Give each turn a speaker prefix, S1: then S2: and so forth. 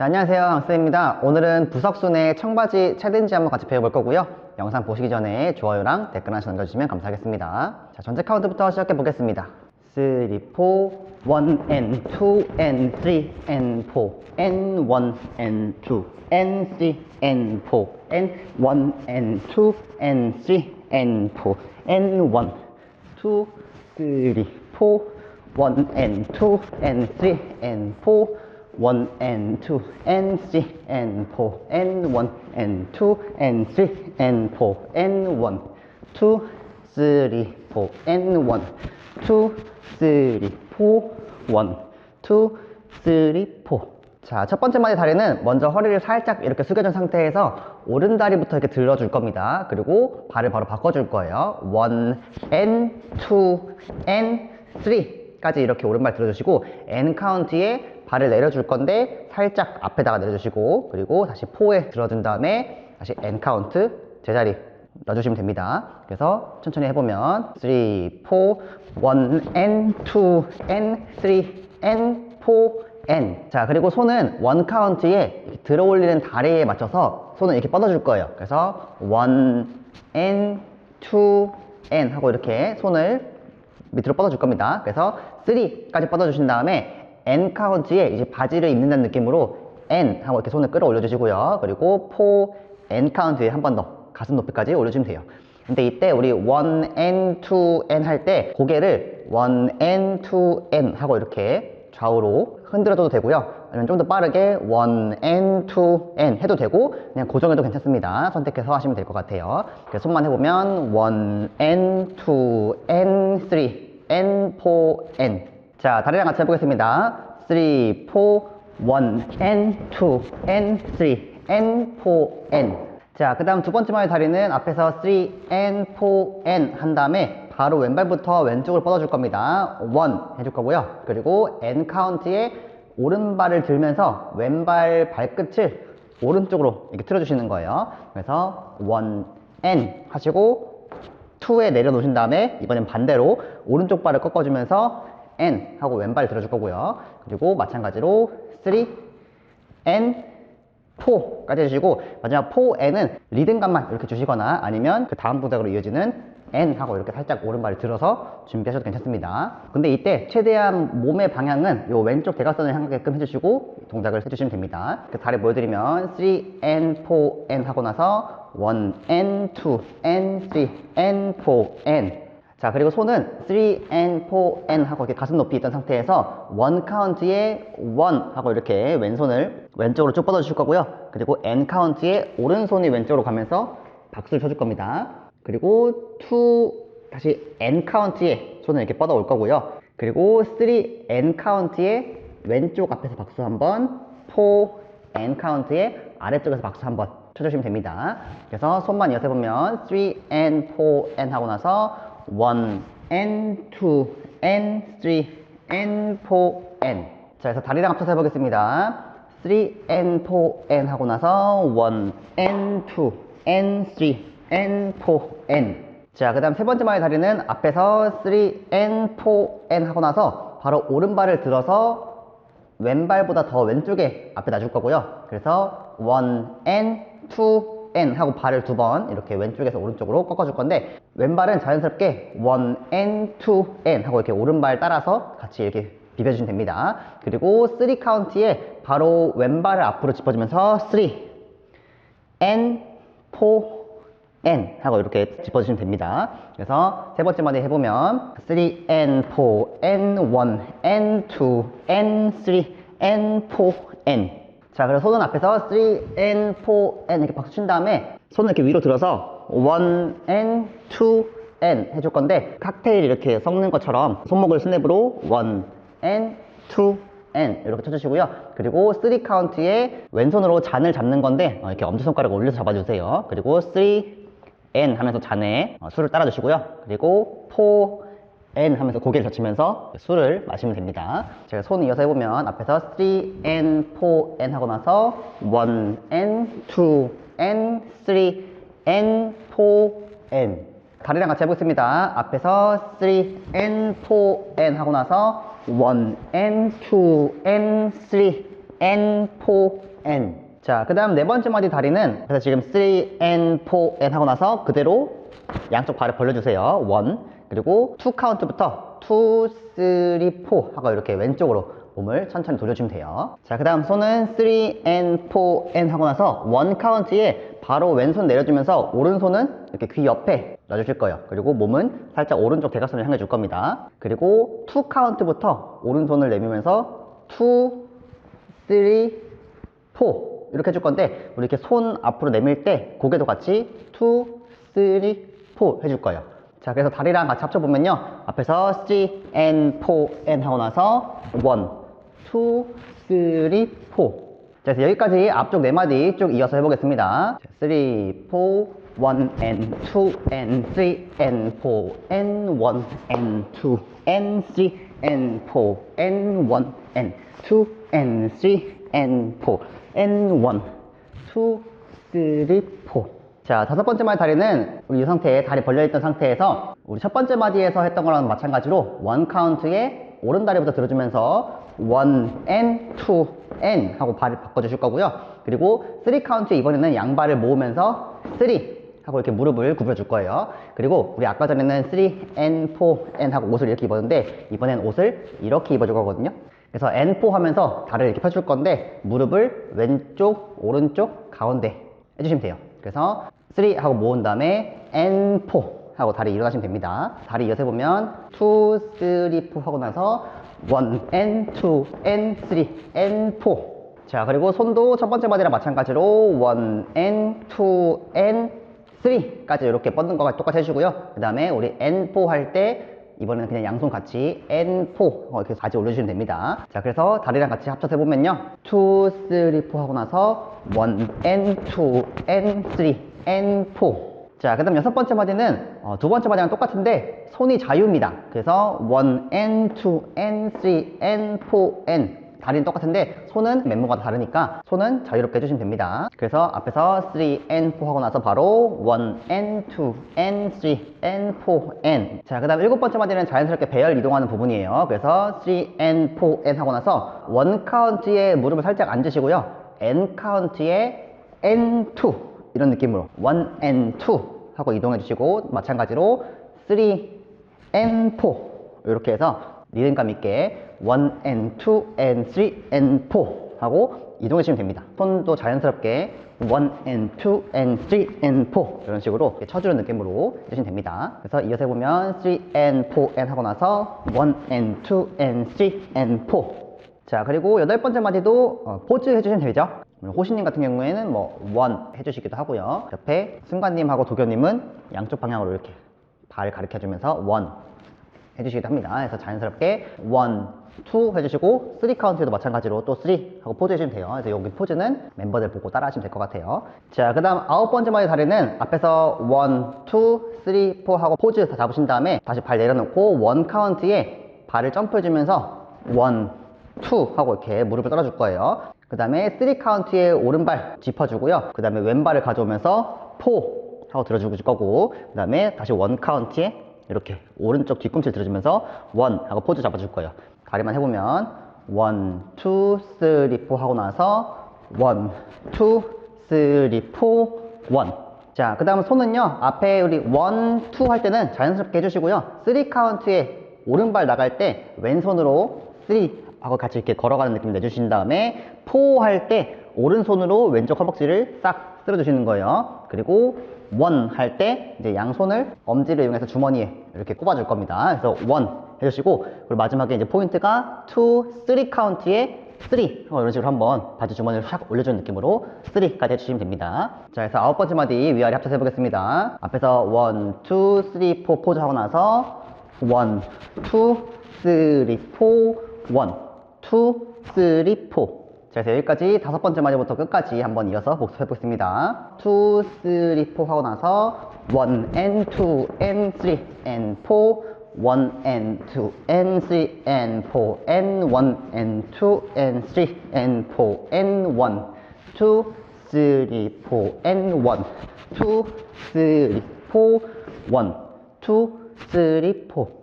S1: 자, 안녕하세요. 강쌤입니다. 오늘은 부석순의 청바지 채든지 한번 같이 배워볼 거고요. 영상 보시기 전에 좋아요랑 댓글 하나 남겨주시면 감사하겠습니다. 자, 전체 카운트부터 시작해 보겠습니다. 3, 4, 1 and 2 and 3 and 4 and 1 and 2 and 3 and 4 and 1 and 2 and 3 and 4 and 1 2 3 4 1 and 2 and 3 and 4 1 and 2 and 3 and 4 and 1 and 2 and 3 and 4 and 1 2 3 4 and 1 2 3 4 1 2 3 4 자, 첫 번째 마디 다리는 먼저 허리를 살짝 이렇게 숙여준 상태에서 오른 다리부터 이렇게 들어줄 겁니다. 그리고 발을 바로 바꿔줄 거예요. 1 and 2 and 3 까지 이렇게 오른발 들어주시고 N 카운트에 발을 내려줄 건데 살짝 앞에다가 내려주시고 그리고 다시 4에 들어준 다음에 다시 N 카운트 제자리 놔주시면 됩니다. 그래서 천천히 해보면 3, 4, 1 and 2 and 3 and 4 N. 자, 그리고 손은 원 카운트에 들어 올리는 다리에 맞춰서 손을 이렇게 뻗어줄 거예요. 그래서 1 N, 2 N 하고 이렇게 손을 밑으로 뻗어줄 겁니다. 그래서 3까지 뻗어주신 다음에 N 카운트에 이제 바지를 입는다는 느낌으로 N 하고 이렇게 손을 끌어 올려 주시고요. 그리고 4 N 카운트에 한 번 더 가슴 높이까지 올려주면 돼요. 근데 이때 우리 1 N, 2 N 할 때 고개를 1 N, 2 N 하고 이렇게 좌우로 흔들어줘도 되고요. 아니면 좀 더 빠르게 1 N, 2 N 해도 되고 그냥 고정해도 괜찮습니다. 선택해서 하시면 될 것 같아요. 손만 해보면 1 N, 2 N, 3 N, 4 N 자 다리랑 같이 해보겠습니다. 3, 4, 1 N, 2 N, 3 N, 4 N 자, 그 다음 두 번째 마디 다리는 앞에서 3N, 4N 한 다음에 바로 왼발부터 왼쪽으로 뻗어줄 겁니다. 1 해줄 거고요. 그리고 N 카운트에 오른발을 들면서 왼발 발끝을 오른쪽으로 이렇게 틀어주시는 거예요. 그래서 1N 하시고 2에 내려놓으신 다음에 이번엔 반대로 오른쪽 발을 꺾어주면서 N 하고 왼발 들어줄 거고요. 그리고 마찬가지로 3N 4까지 해주시고 마지막 4N은 리듬감만 이렇게 주시거나 아니면 그 다음 동작으로 이어지는 N 하고 이렇게 살짝 오른발을 들어서 준비하셔도 괜찮습니다. 근데 이때 최대한 몸의 방향은 요 왼쪽 대각선을 향하게끔 해주시고 동작을 해주시면 됩니다. 그 다리 보여드리면 3N, 4N 하고 나서 1N, 2N, 3N, 4N 자 그리고 손은 3N, 4N 하고 이렇게 가슴 높이 있던 상태에서 원 카운트에 1 하고 이렇게 왼손을 왼쪽으로 쭉 뻗어 주실 거고요. 그리고 N 카운트에 오른손이 왼쪽으로 가면서 박수를 쳐줄 겁니다. 그리고 2 다시 N 카운트에 손을 이렇게 뻗어 올 거고요. 그리고 3N 카운트에 왼쪽 앞에서 박수 한번 4N 카운트에 아래쪽에서 박수 한번 쳐주시면 됩니다. 그래서 손만 이어서 해보면 3N, 4N 하고 나서 1, N, 2, N, 3, N, 4, N. 자, 그래서 다리랑 합쳐서 해보겠습니다. 3N, 4N 하고 나서 1, N, 2, N, 3, N, 4, N. 자, 그 다음 세 번째 마의 다리는 앞에서 3N, 4N 하고 나서 바로 오른발을 들어서 왼발보다 더 왼쪽에 앞에 놔줄 거고요. 그래서 1N, 2N 하고 발을 두 번 이렇게 왼쪽에서 오른쪽으로 꺾어줄 건데 왼발은 자연스럽게 1N, 2N 하고 이렇게 오른발 따라서 같이 이렇게 비벼주시면 됩니다. 그리고 3 카운트에 바로 왼발을 앞으로 짚어주면서 3, N, 4, N 하고 이렇게 짚어주시면 됩니다. 그래서 세 번째 마디 해보면 3N, 4N, 1N, 2N, 3N, 4N 자, 그래서 손은 앞에서 3N, 4N 이렇게 박수 친 다음에 손을 이렇게 위로 들어서 1N, 2N 해줄 건데 칵테일 이렇게 섞는 것처럼 손목을 스냅으로 1N, 2N 이렇게 쳐주시고요. 그리고 3 카운트에 왼손으로 잔을 잡는 건데 어, 이렇게 엄지손가락을 올려서 잡아주세요. 그리고 3N 하면서 잔에 어, 술을 따라주시고요. 그리고 4N 하면서 고개를 젖히면서 술을 마시면 됩니다. 제가 손 이어서 해보면 앞에서 3N, 4N 하고 나서 1N, 2N, 3N, 4N 다리랑 같이 해보겠습니다. 앞에서 3N, 4N 하고 나서 1N, 2N, N, 4, N. 자, 그 다음 네 번째 마디 다리는 그래서 지금 3, N, 4, N 하고 나서 그대로 양쪽 발을 벌려주세요. 1. 그리고 2 카운트부터 2, 3, 4 하고 이렇게 왼쪽으로 몸을 천천히 돌려주면 돼요. 자, 그 다음 손은 3, N, 4, N 하고 나서 1 카운트에 바로 왼손 내려주면서 오른손은 이렇게 귀 옆에 놔주실 거예요. 그리고 몸은 살짝 오른쪽 대각선을 향해 줄 겁니다. 그리고 2 카운트부터 오른손을 내밀면서 2, 3, 4 이렇게 해줄 건데 우리 이렇게 손 앞으로 내밀 때 고개도 같이 2, 3, 4 해줄 거예요. 자 그래서 다리랑 같이 합쳐보면요. 앞에서 3, N, 4, N 하고 나서 1, 2, 3, 4 자, 그래서 여기까지 앞쪽 네 마디 쭉 이어서 해보겠습니다. 3, 4, 1 and 2 and 3 and 4 and 1 and 2 and 3 and 4 and 1 and 2 and 3 and 4 and 1 2 3 4 자, 다섯 번째 마디 다리는 우리 이 상태에 다리 벌려있던 상태에서 우리 첫 번째 마디에서 했던 거랑 마찬가지로 원 카운트에 오른 다리부터 들어주면서 1 and 2 and 하고 발을 바꿔주실 거고요. 그리고 3 카운트에 이번에는 양발을 모으면서 3 하고 이렇게 무릎을 굽혀줄 거예요. 그리고 우리 아까 전에는 3 and 4 and 하고 옷을 이렇게 입었는데 이번엔 옷을 이렇게 입어줄 거거든요. 그래서 N4 하면서 다리를 이렇게 펴줄 건데 무릎을 왼쪽, 오른쪽, 가운데 해주시면 돼요. 그래서 3 하고 모은 다음에 N4 하고 다리 일어나시면 됩니다. 다리 이어서 해보면 2, 3, 4 하고 나서 1, N2, N3, N4 자 그리고 손도 첫 번째 바디랑 마찬가지로 1, N2, N3까지 이렇게 뻗는 거가 똑같이 해주고요. 그 다음에 우리 N4 할 때 이번에는 그냥 양손 같이 N4 이렇게 바지 올려주시면 됩니다. 자, 그래서 다리랑 같이 합쳐서 해보면요. 2, 3, 4 하고 나서 1, N2, N3, N4. 자, 그 다음 여섯 번째 바디는 어, 두 번째 바디랑 똑같은데 손이 자유입니다. 그래서 1, N2, N3, N4, N. 다리는 똑같은데 손은 멤버마다 다르니까 손은 자유롭게 해주시면 됩니다. 그래서 앞에서 3, N4 하고 나서 바로 1, N2, N3, N4, N. 자, 그 다음 일곱 번째 마디는 자연스럽게 배열 이동하는 부분이에요. 그래서 3, N4, N 하고 나서 원 카운트에 무릎을 살짝 앉으시고요. N 카운트에 N2 이런 느낌으로 1, N2 하고 이동해 주시고 마찬가지로 3, N4 이렇게 해서 리듬감 있게 1 and 2 and 3 and 4 하고 이동해 주시면 됩니다. 손도 자연스럽게 1 and 2 and 3 and 4 이런 식으로 쳐주는 느낌으로 해주시면 됩니다. 그래서 이어서 해보면 3 and 4 and 하고 나서 1 and 2 and 3 and 4 자 그리고 여덟 번째 마디도 어, 포즈 해주시면 되죠. 호시님 같은 경우에는 뭐 원 해주시기도 하고요. 옆에 승관님하고 도겸님은 양쪽 방향으로 이렇게 발 가르쳐주면서 원 해주시기도 합니다. 그래서 자연스럽게 원, 투 해주시고 쓰리 카운트에도 마찬가지로 또 쓰리 하고 포즈 해주시면 돼요. 그래서 여기 포즈는 멤버들 보고 따라 하시면 될 것 같아요. 자, 그 다음 아홉 번째 마디 다리는 앞에서 원, 투, 쓰리, 포 하고 포즈 다 잡으신 다음에 다시 발 내려놓고 원 카운트에 발을 점프해주면서 원, 투 하고 이렇게 무릎을 떨어줄 거예요. 그 다음에 쓰리 카운트에 오른발 짚어주고요. 그 다음에 왼발을 가져오면서 포 하고 들어주고 줄 거고 그 다음에 다시 원 카운트에 이렇게 오른쪽 뒤꿈치를 들어주면서 원 하고 포즈 잡아줄 거예요. 다리만 해보면 원, 투, 쓰리, 포 하고 나서 원, 투, 쓰리, 포, 원. 자, 그 다음 손은요, 앞에 우리 원, 투 할 때는 자연스럽게 해주시고요. 쓰리 카운트에 오른발 나갈 때 왼손으로 쓰리 하고 같이 이렇게 걸어가는 느낌 내주신 다음에 포 할 때 오른손으로 왼쪽 허벅지를 싹 쓸어주시는 거예요. 그리고 원 할 때 이제 양손을 엄지를 이용해서 주머니에 이렇게 꼽아줄 겁니다. 그래서 원 해주시고 그리고 마지막에 이제 포인트가 투, 쓰리 카운트에 3 이런 식으로 한번 바지 주머니를 샥 올려주는 느낌으로 3까지 해주시면 됩니다. 자, 그래서 아홉 번째 마디 위아래 합쳐서 해보겠습니다. 앞에서 1, 2, 3, 4 포즈 하고 나서 1, 2, 3, 4, 1, 2, 3, 4 자, 그래서 여기까지 다섯 번째 마디부터 끝까지 한번 이어서 복습해 보겠습니다. 2, 3, 4 하고 나서 1 and 2 and 3 and 4 1 and 2 and 3 and 4 and 1 and 2 and 3 and 4 and 1 2 3 4 and 1 2 3 4 1 2 3 4